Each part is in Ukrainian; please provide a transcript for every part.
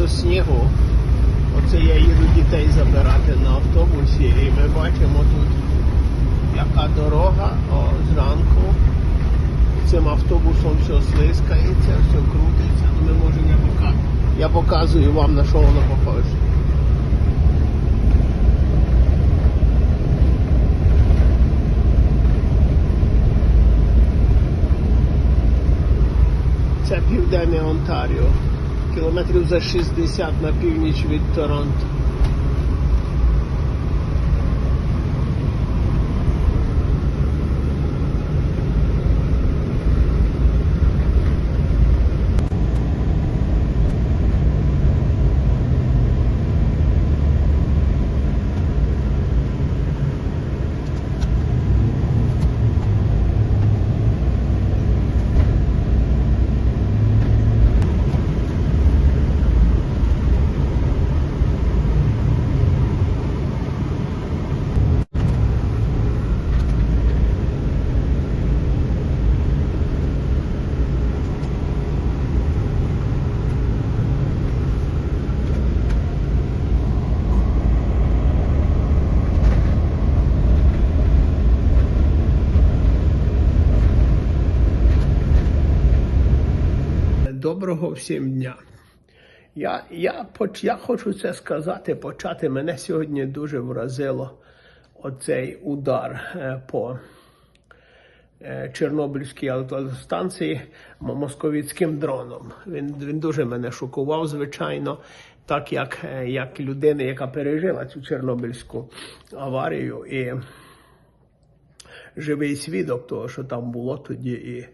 багато снігу. Оце я їду дітей забирати на автобусі і ми бачимо тут, яка дорога о, зранку. Цим автобусом все слизькається, все крутиться. Ну, ми можемо я покажу. Я показую вам на що воно похоже. Це південне Онтаріо. Кілометрів за 60 на північ від Торонто. Доброго всім дня. Я, я, я хочу це сказати, почати. Мене сьогодні дуже вразило оцей удар е, по е, Чорнобильській електростанції м- московицьким дроном. Він, він дуже мене шокував, звичайно, так як, е, як людина, яка пережила цю Чорнобильську аварію. І живий свідок того, що там було тоді. І,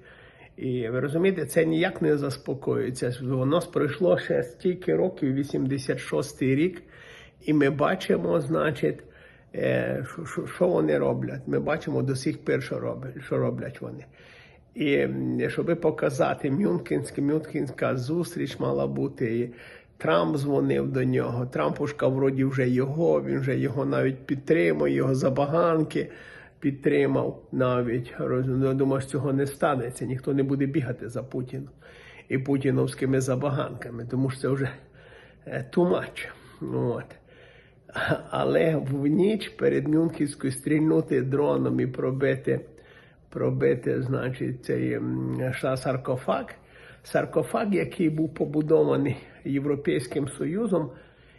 і ви розумієте, це ніяк не заспокоюється. Воно пройшло ще стільки років, 86-й рік, і ми бачимо, значить, е, що, вони роблять. Ми бачимо до сих пір, що роблять, вони. І щоб показати Мюнхенська, Мюнхенська зустріч мала бути. І Трамп дзвонив до нього. Трампушка вроді вже його, він вже його навіть підтримує, його забаганки підтримав навіть. Я думаю, що цього не станеться. Ніхто не буде бігати за Путіном і путіновськими забаганками, тому що це вже е, too much. От. Але в ніч перед Мюнхенською стрільнути дроном і пробити, пробити значить, цей саркофаг. Саркофаг, який був побудований Європейським Союзом,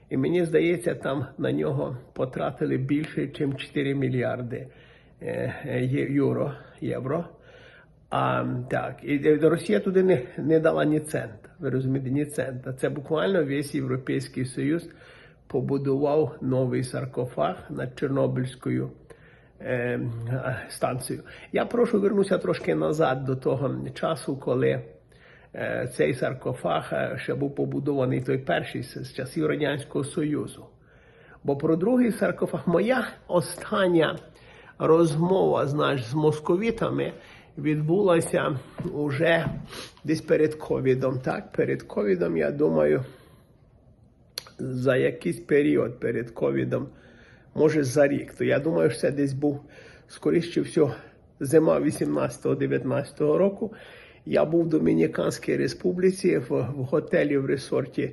і мені здається, там на нього потратили більше, ніж 4 мільярди юро, євро. А так, і Росія туди не, не дала ні цента. Ви розумієте, ні цента. Це буквально весь Європейський Союз побудував новий саркофаг над Чорнобильською е, станцією. Я прошу вернутися трошки назад до того часу, коли е, цей саркофаг ще був побудований той перший з часів Радянського Союзу. Бо про другий саркофаг моя остання розмова знаєш, з московітами відбулася уже десь перед ковідом. Так, перед ковідом, я думаю, за якийсь період перед ковідом, може за рік. То я думаю, що це десь був скоріше всього зима 18-19 року. Я був в Домініканській республіці в, в готелі в ресорті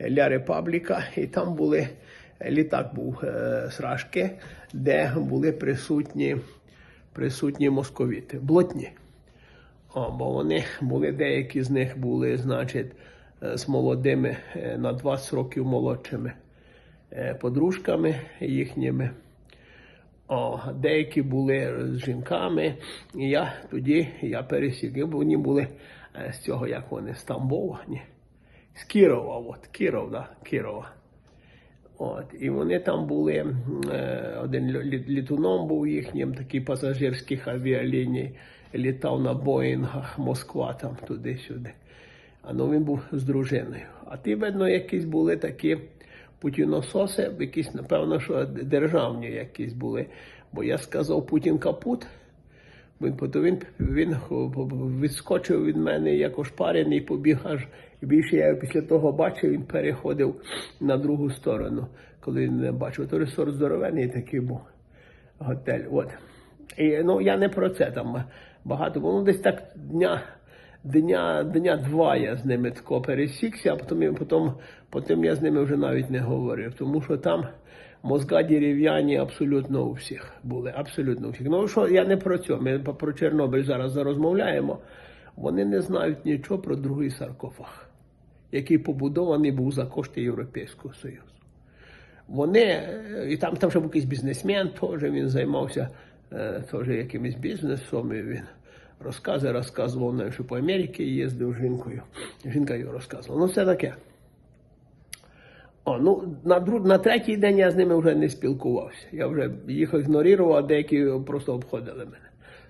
Ля Репабліка, і там були літак був е, з Рашки, де були присутні, присутні московіти, блотні. О, бо вони були, деякі з них були, значить, е, з молодими е, на 20 років молодшими е, подружками їхніми. О, деякі були з жінками. І я тоді я пересік. І Вони були е, з цього, як вони, з Тамбова, ні. З Кірова, от, Кіров, да, Кірова. От, і вони там були, е, один літуном був їхнім, такий пасажирських авіаліній, літав на Боїнгах, Москва там туди-сюди. А ну він був з дружиною. А ті, видно, якісь були такі путінососи, якісь, напевно, що державні якісь були. Бо я сказав Путін капут. Він, він, він відскочив від мене як ошпарений, побіг аж більше я після того бачив, він переходив на другу сторону, коли він не бачив. То ресурс здоровений такий був готель. От. І, ну, я не про це там багато, було. ну, десь так дня дня, дня два я з ними тако пересікся, а потім, потім, потім я з ними вже навіть не говорив, тому що там мозга дерев'яні абсолютно у всіх були. Абсолютно у всіх. Ну що я не про це, ми про Чорнобиль зараз розмовляємо. Вони не знають нічого про другий саркофаг, який побудований був за кошти Європейського Союзу. Вони, і там, там ще був якийсь бізнесмен, теж він займався е, теж якимось бізнесом. І він розкази розказував, навіть, що по Америці їздив жінкою. Жінка його розказувала. Ну, все таке. О, ну, на, друг, на третій день я з ними вже не спілкувався. Я вже їх ігнорував, а деякі просто обходили мене.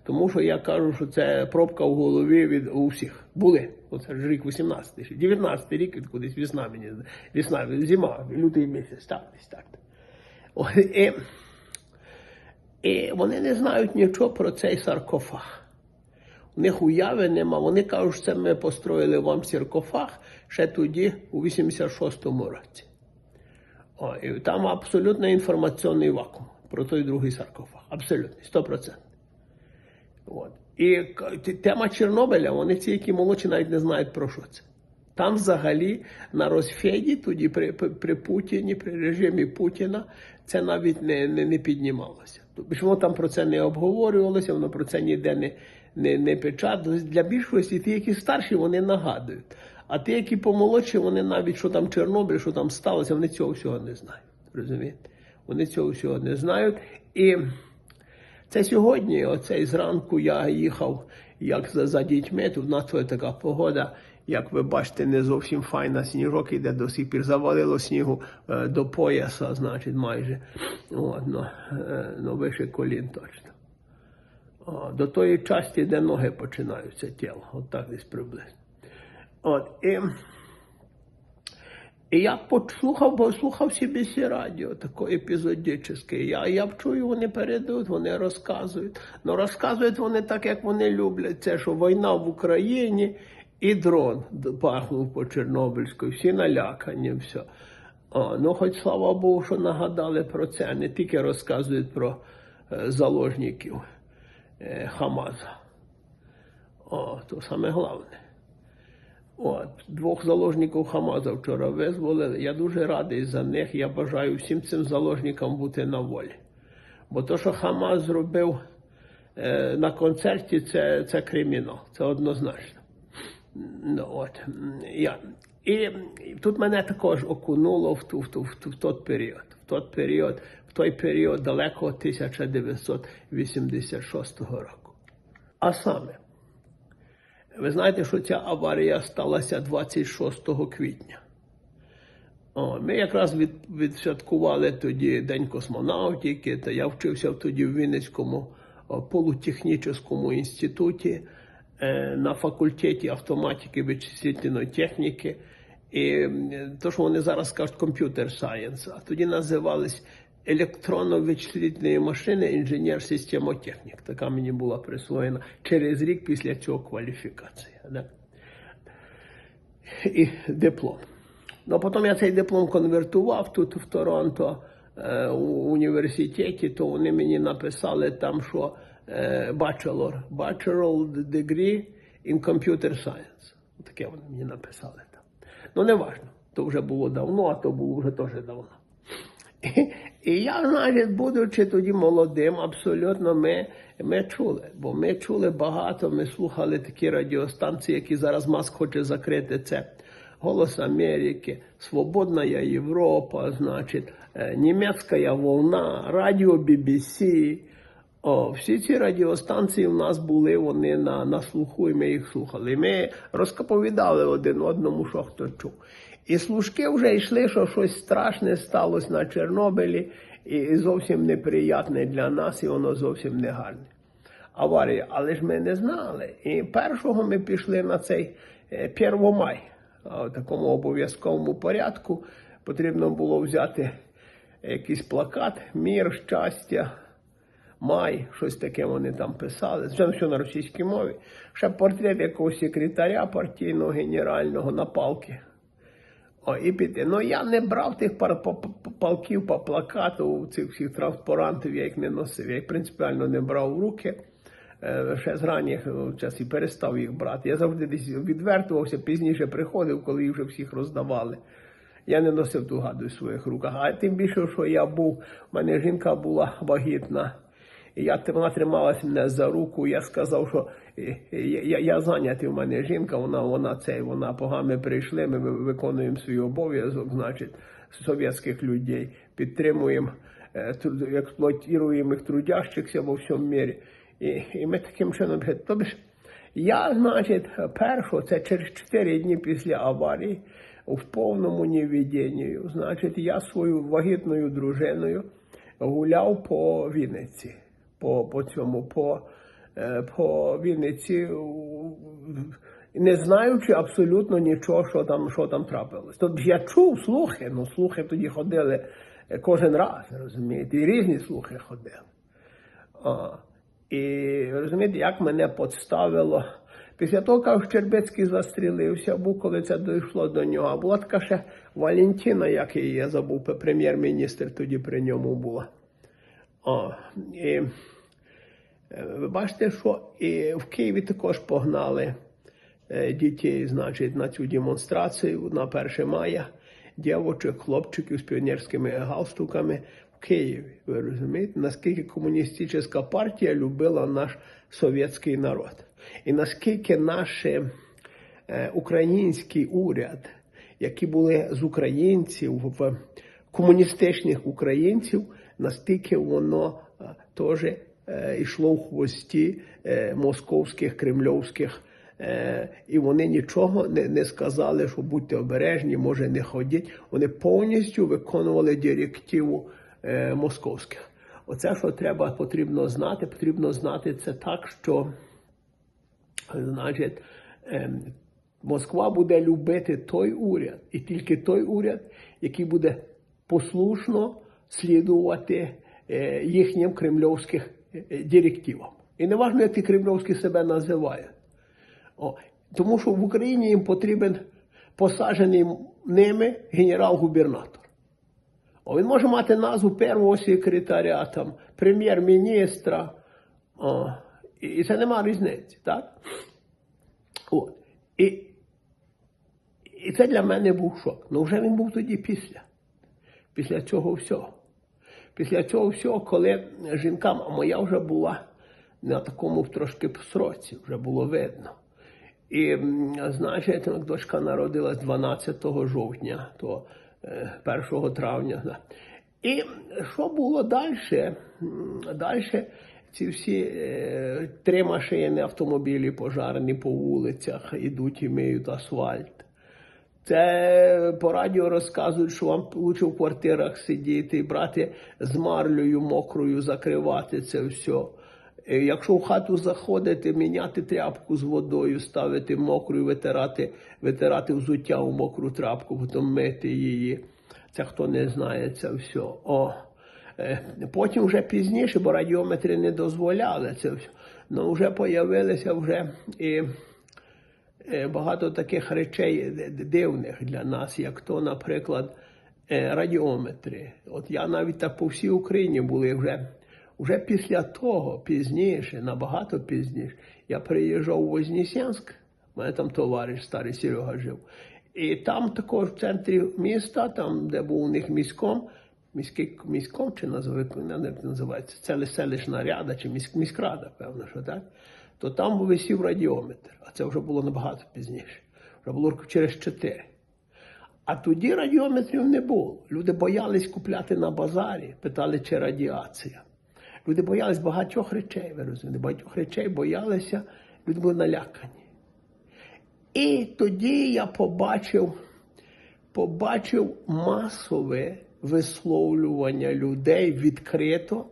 Тому що я кажу, що це пробка в голові від у всіх. Були. Оце ж рік 18-й, 19-й рік, від кудись весна мені. Весна, зима, лютий місяць, так, десь так. І, і вони не знають нічого про цей саркофаг. У них уяви нема. Вони кажуть, що це ми построїли вам саркофаг ще тоді, у 86-му році. О, і там абсолютно інформаційний вакуум про той другий саркофаг. Абсолютно, 100%. От. І тема Чорнобиля, вони ці, які молодші, навіть не знають про що це. Там взагалі на розфеді, тоді при, при, Путіні, при режимі Путіна, це навіть не, не, не піднімалося. Тобто воно там про це не обговорювалося, воно про це ніде не, не, не печаталось. Для більшості ті, які старші, вони нагадують. А ті, які помолодші, вони навіть що там Чорнобиль, що там сталося, вони цього всього не знають. Розумієте? Вони цього всього не знають. І це сьогодні, оцей зранку я їхав як за, за дітьми. Тут на це така погода. Як ви бачите, не зовсім файна сніжок іде до сих пір. Завалило снігу е, до пояса, значить, майже. От, ну, е, ну вище колін точно. О, до тої часті, де ноги починаються тіло. От так десь приблизно. От, і, і я послухав, послухав CBC радіо, таке епізодичне. Я, я чую, вони передають, вони розказують. Ну розказують вони так, як вони люблять. Це що війна в Україні і дрон пахнув по Чорнобильську, всі налякані, все. О, ну, хоч слава Богу, що нагадали про це, не тільки розказують про е, заложників е, Хамаза. О, то саме головне. От, двох заложників Хамаза вчора визволили. Я дуже радий за них. Я бажаю всім цим заложникам бути на волі. Бо то, що Хамаз зробив е, на концерті, це, це кримінал. Це однозначно. Ну, от, я. І, тут мене також окунуло в, ту, в, ту, в, ту, в той період. В той період, в той період далекого 1986 року. А саме, ви знаєте, що ця аварія сталася 26 квітня. О, ми якраз від, відсвяткували тоді День космонавтики, та я вчився тоді в Вінницькому полутехнічному інституті е, на факультеті автоматики вичислительної техніки. І то, що вони зараз кажуть, комп'ютер сайенс, а тоді називались електронно-вичислительні машини інженер-системотехнік. Така мені була присвоєна через рік після цього кваліфікація. Да? І диплом. Ну, потім я цей диплом конвертував тут в Торонто е, у університеті, то вони мені написали там, що е, bachelor, bachelor degree in computer science. Таке вони мені написали там. Ну, не важно. То вже було давно, а то було вже теж давно. І, я, навіть, будучи тоді молодим, абсолютно ми, ми чули. Бо ми чули багато, ми слухали такі радіостанції, які зараз Маск хоче закрити це. Голос Америки, Свободна Європа, значить, Німецька волна, Радіо BBC. О, всі ці радіостанції в нас були вони на, на слуху, і ми їх слухали. Ми розповідали один одному, що хто чув. І служки вже йшли, що щось страшне сталося на Чорнобилі, і зовсім неприятне для нас, і воно зовсім не гарне. Аварія, але ж ми не знали. І першого ми пішли на цей е, 1 май. А В такому обов'язковому порядку потрібно було взяти якийсь плакат, мір, щастя, май, щось таке вони там писали. Це все на російській мові. Ще портрет якогось секретаря партійного генерального на палки. О, і піти. Ну я не брав тих пар- па- па- палків по плакату, цих всіх транспарантів, я їх не носив. Я їх принципіально не брав в руки. е, ще з ранніх е, часів перестав їх брати. Я завжди десь відвертувався, пізніше приходив, коли їх вже всіх роздавали. Я не носив ту гаду в своїх руках. А тим більше, що я був, у мене жінка була вагітна. Я, вона трималась мене за руку. Я сказав, що е, я, я, я зайнятий, у мене жінка, вона, вона цей, вона погано прийшли, ми виконуємо свій обов'язок, значить, совєтських людей, підтримуємо, е, експлуатуємо їх трудящихся во всьому мірі. І, і ми таким чином, тобто я, значить, першого, це через 4 дні після аварії, в повному невідінні, значить, я свою вагітною дружиною гуляв по Вінниці, по, по цьому, по, е, по Вінниці, не знаючи абсолютно нічого, що там, що там трапилось. Тобто я чув слухи, ну слухи тоді ходили е, кожен раз, розумієте, і різні слухи ходили. А, і розумієте, як мене підставило. Після того, як Щербицький застрілився, був, коли це дійшло до нього. Була така ще Валентина, як її я забув, прем'єр-міністр тоді при ньому була. І, е, ви бачите, що і в Києві також погнали е, дітей, значить, на цю демонстрацію на 1 мая. Дівочок, хлопчиків з піонерськими галстуками в Києві. Ви розумієте, наскільки комуністична партія любила наш совєтський народ. І наскільки наш е, український уряд, які були з українців в комуністичних українців, настільки воно е, теж е, йшло в хвості е, московських кремльовських. І вони нічого не, сказали, що будьте обережні, може не ходіть. Вони повністю виконували директиву московських. Оце, що треба, потрібно знати, потрібно знати це так, що значить, Москва буде любити той уряд, і тільки той уряд, який буде послушно слідувати е, їхнім кремльовським е, директивам. І не важливо, як ті кремльовські себе називають. О, тому що в Україні їм потрібен посаджений ними генерал-губернатор. О, він може мати назву першого секретаря, прем'єр-міністра. І це нема різниці, так? От. І, і це для мене був шок. Ну вже він був тоді після. Після цього всього. Після цього всього, коли жінка моя вже була на такому трошки сроці, вже було видно. І, значить, дочка народилась 12 жовтня, то е, 1 травня. І що було далі? Далі ці всі е, три машини, автомобілі пожарні по вулицях, ідуть і миють асфальт. Це по радіо розказують, що вам лучше в квартирах сидіти, брати з марлею мокрою, закривати це все. Е, Якщо в хату заходите, міняти тряпку з водою, ставити мокрою, витирати, витирати взуття у мокру тряпку, потім мити її. Це хто не знає це все. О. Е, Потім вже пізніше, бо радіометри не дозволяли це все. Ну вже появилися вже і багато таких речей дивних для нас, як то, наприклад, е, радіометри. От я навіть так по всій Україні були вже. Вже після того, пізніше, набагато пізніше, я приїжджав у Вознесенськ, у мене там товариш старий Серега жив. І там також в центрі міста, там, де був у них міськом, міський міськом чи називається, це селищна ряда чи міськ, міськрада, певно, що так, то там висів радіометр, а це вже було набагато пізніше. Вже було через чотири. А тоді радіометрів не було. Люди боялись купляти на базарі, питали, чи радіація. Люди боялись багатьох речей, ви розумієте, багатьох речей боялися, люди були налякані. І тоді я побачив, побачив масове висловлювання людей відкрито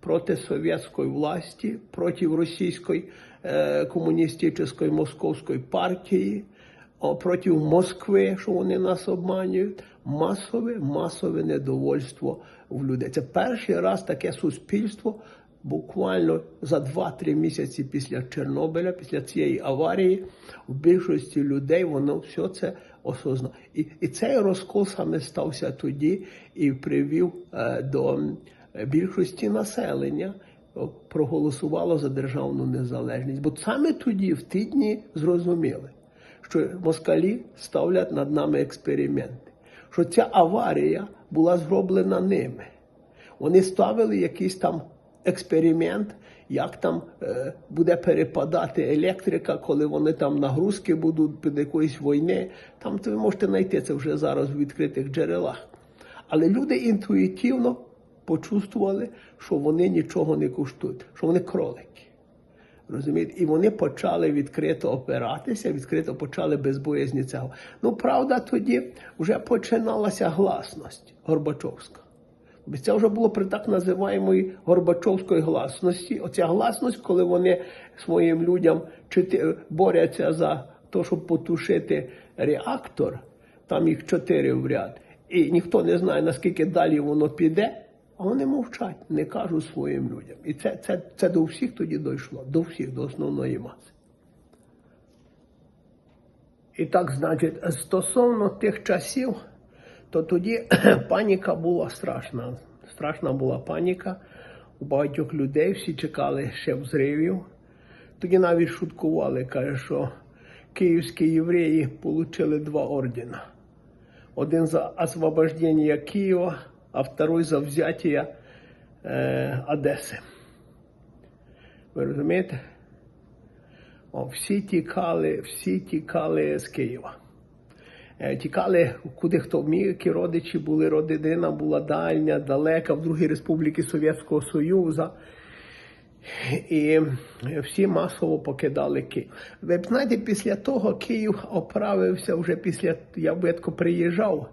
проти совєтської власті, проти російської комуністичної московської партії, проти Москви, що вони нас обманюють. Масове, масове недовольство в людей. Це перший раз таке суспільство. Буквально за 2-3 місяці після Чорнобиля, після цієї аварії, в більшості людей воно все це осознало. І, і цей розкол саме стався тоді і привів е, до більшості населення проголосувало за державну незалежність. Бо саме тоді, в ті дні, зрозуміли, що москалі ставлять над нами експерименти, що ця аварія була зроблена ними. Вони ставили якийсь там експеримент, як там е, буде перепадати електрика, коли вони там нагрузки будуть під якоїсь війни. Там ви можете знайти це вже зараз в відкритих джерелах. Але люди інтуїтивно почувствували, що вони нічого не коштують, що вони кролики. Розумієте? І вони почали відкрито опиратися, відкрито почали без цього. Ну, правда, тоді вже починалася гласність Горбачовська. Це вже було при так називаємої Горбачовської гласності. Оця гласність, коли вони своїм людям борються за те, щоб потушити реактор, там їх чотири в ряд, і ніхто не знає, наскільки далі воно піде, а вони мовчать, не кажуть своїм людям. І це, це, це до всіх тоді дійшло, до всіх, до основної маси. І так, значить, стосовно тих часів, то тоді паніка була страшна. Страшна була паніка. У багатьох людей всі чекали ще взривів. Тоді навіть шуткували, каже, що київські євреї отримали два ордена. Один за освобождення Києва, а второй за взяття е, Одеси. Ви розумієте? О, всі тікали, всі тікали з Києва. Е, Тікали, куди хто міг, які родичі були, родина була дальня, далека, в другій республіки Совєтського Союзу. І всі масово покидали Київ. Ви знаєте, після того Київ оправився вже після, я витко приїжджав.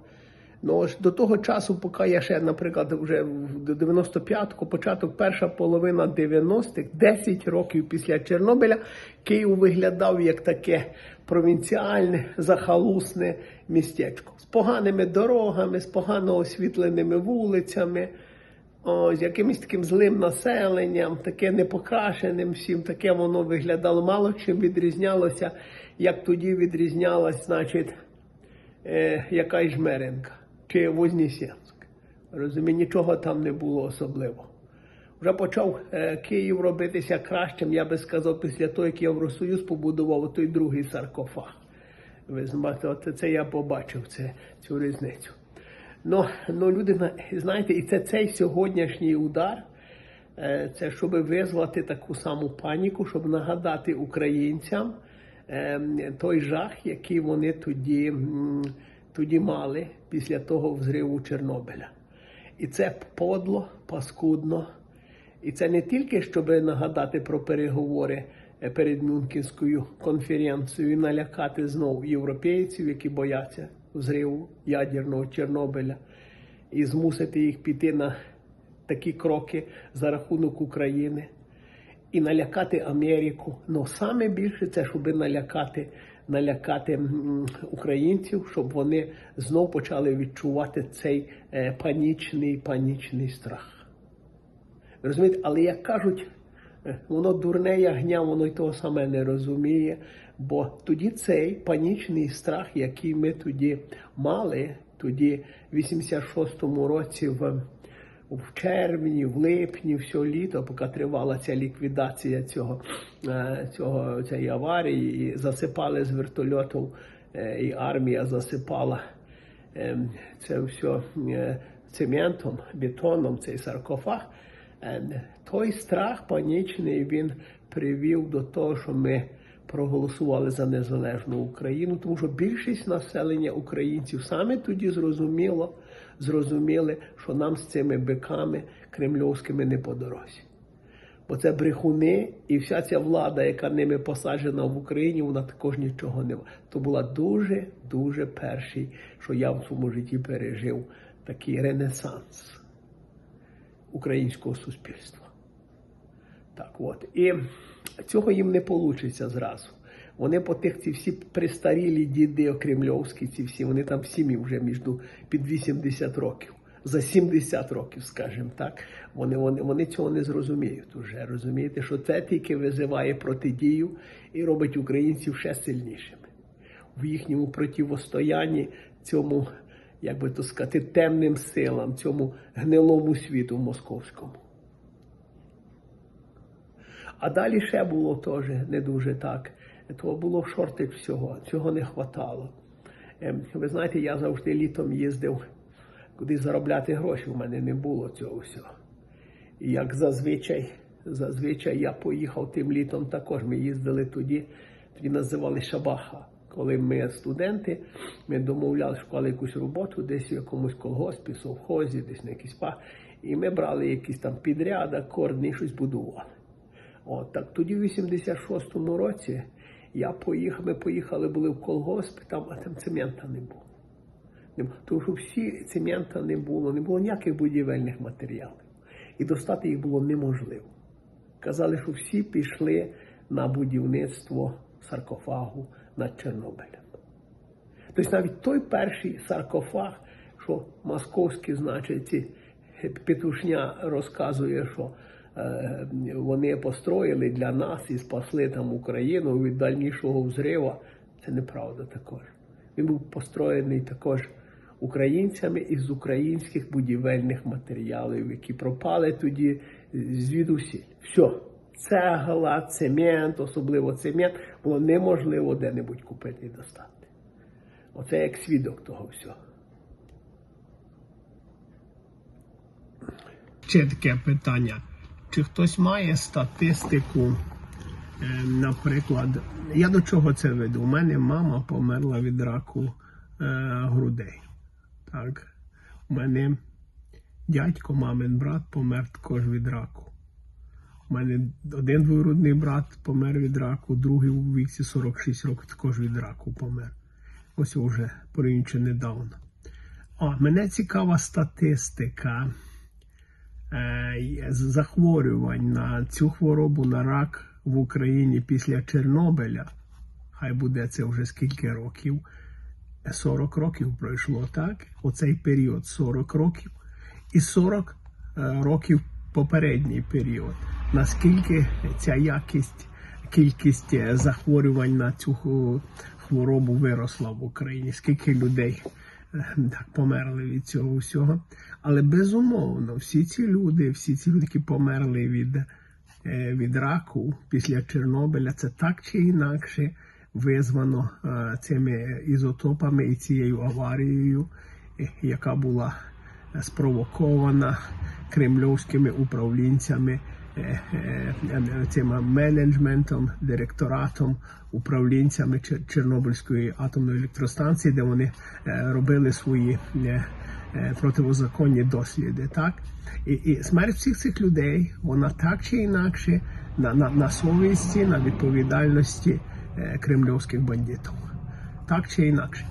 Ну, до того часу, поки я ще, наприклад, вже в 95-ку, початок, перша половина 90-х, 10 років після Чорнобиля, Київ виглядав як таке провінціальне, захалусне містечко. З поганими дорогами, з погано освітленими вулицями, о, з якимось таким злим населенням, таке непокрашеним всім, таке воно виглядало. Мало чим відрізнялося, як тоді відрізнялась, значить, е, якась жмеренка чи Вознесенськ. Розумію, нічого там не було особливого. Вже почав е, Київ робитися кращим, я би сказав, після того, як Євросоюз побудував той другий саркофаг. Ви знаєте, от це я побачив це, цю різницю. Ну, ну люди, знаєте, і це цей сьогоднішній удар, е, це щоб визвати таку саму паніку, щоб нагадати українцям е, той жах, який вони тоді, тоді мали після того взриву Чорнобиля. І це подло, паскудно. І це не тільки щоб нагадати про переговори е, перед Мюнхенською конференцією, і налякати знову європейців, які бояться взриву ядерного Чорнобиля, і змусити їх піти на такі кроки за рахунок України і налякати Америку. Ну саме більше це, щоб налякати, налякати українців, щоб вони знов почали відчувати цей е, панічний, панічний страх. Розумієте, але як кажуть, е, воно дурне ягня, воно й того саме не розуміє. Бо тоді цей панічний страх, який ми тоді мали, тоді в 86-му році в, в червні, в липні, все літо, поки тривала ця ліквідація цього, е, цього цієї аварії, і засипали з вертольотів, е, і армія засипала ем, це все е, цементом, бетоном, цей саркофаг. Е, Той страх панічний він привів до того, що ми проголосували за незалежну Україну, тому що більшість населення українців саме тоді зрозуміло, зрозуміли, що нам з цими биками кремльовськими не по дорозі. Бо це брехуни, і вся ця влада, яка ними посаджена в Україні, вона також нічого не. То була дуже, дуже перший, що я в своєму житті пережив такий ренесанс українського суспільства. Так от. І цього їм не вийде зразу. Вони по тих ці всі пристарілі діди окремльовські, ці всі, вони там всі вже між під 80 років. За 70 років, скажімо так, вони, вони, вони цього не зрозуміють уже. Розумієте, що це тільки визиває протидію і робить українців ще сильнішими в їхньому противостоянні цьому, як би то сказати, темним силам, цьому гнилому світу московському. А далі ще було теж не дуже так. То було в шортик всього, цього не хватало. Ем, Ви знаєте, я завжди літом їздив куди заробляти гроші. У мене не було цього всього. І як зазвичай, зазвичай я поїхав тим літом також. Ми їздили тоді, тоді називали Шабаха. Коли ми студенти, ми домовляли, шукали якусь роботу десь в якомусь колгоспі, совхозі, десь на якийсь па. І ми брали якісь там підряд, акордні, щось будували. От так тоді, в 86-му році, я поїхав, ми поїхали, були в колгосп, там, а там цемента не було. Тому що всі цемента не було, не було ніяких будівельних матеріалів. І достати їх було неможливо. Казали, що всі пішли на будівництво саркофагу над Чорнобилем. Тобто навіть той перший саркофаг, що московський, значить, Петушня розказує, що вони построїли для нас і спасли там Україну від дальнішого взриву. Це неправда також. Він був построєний також українцями із українських будівельних матеріалів, які пропали тоді звідусіль. Все. Цегла, цемент, особливо цемент, було неможливо де-небудь купити і достати. Оце як свідок того всього. Ще таке питання. Чи хтось має статистику, е, наприклад, я до чого це веду? У мене мама померла від раку е, грудей. Так. У мене дядько, мамин брат помер також від раку. У мене один двоюродний брат помер від раку, другий у віці 46 років також від раку помер. Ось вже порівнюючи недавно. А, мене цікава статистика захворювань на цю хворобу на рак в Україні після Чорнобиля. Хай буде це вже скільки років. 40 років пройшло, так? Оцей період 40 років. І 40 е, років попередній період. Наскільки ця якість, кількість е, захворювань на цю хворобу виросла в Україні? Скільки людей е, так померли від цього всього? Але безумовно, всі ці люди, всі ці люди, які померли від, е, від раку після Чорнобиля, це так чи інакше визвано е, цими ізотопами і цією аварією, е, яка була спровокована кремльовськими управлінцями, цим менеджментом, директоратом, управлінцями Чорнобильської атомної електростанції, де вони е, робили свої е, е, противозаконні досліди. Так? І, і смерть всіх цих людей, вона так чи інакше на, на, на совісті, на відповідальності е, кремльовських бандитів. Так чи інакше.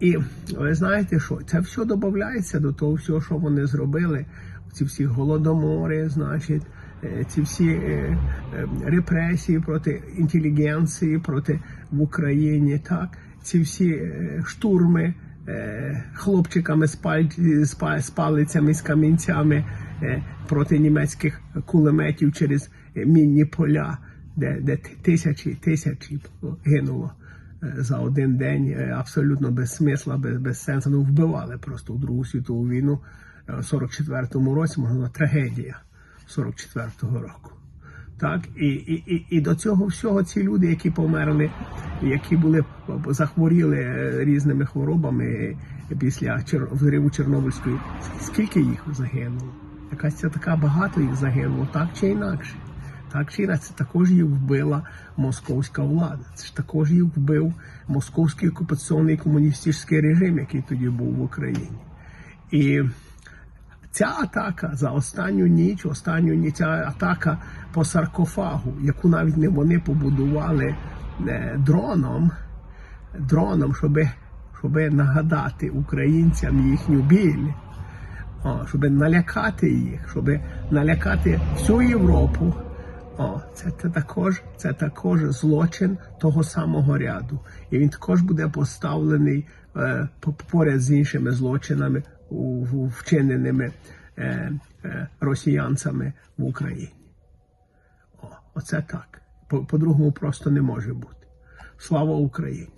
І ви знаєте, що це все додається до того всього, що вони зробили. Ці всі голодомори, значить, е, ці всі е, е, репресії проти інтелігенції, проти в Україні, так, ці всі е, штурми е, хлопчиками з, паль, з, палицями, з камінцями е, проти німецьких кулеметів через е, мінні поля, де, де тисячі тисячі гинуло е, за один день е, абсолютно без смисла, без, без сенсу. Ну, вбивали просто в Другу світову війну е, в 44-му році, можна трагедія 44-го року. Так, і, і, і, до цього всього ці люди, які померли, які були захворіли е, різними хворобами після Чер- взриву Чорнобильської, скільки їх загинуло? Якась це така багато їх загинуло, так чи інакше. Так чи інакше, це також їх вбила московська влада. Це ж також їх вбив московський окупаційний комуністичний режим, який тоді був в Україні. І ця атака за останню ніч, останню ніч, ця атака по саркофагу, яку навіть не вони побудували е, дроном, дроном, щоб, щоб нагадати українцям їхню біль, о, щоб налякати їх, щоб налякати всю Європу. О, це, це також це також злочин того самого ряду, і він також буде поставлений е, по- поряд з іншими злочинами, вчиненими е, е, росіянцями в Україні. О, оце так. По- По-другому просто не може бути. Слава Україні!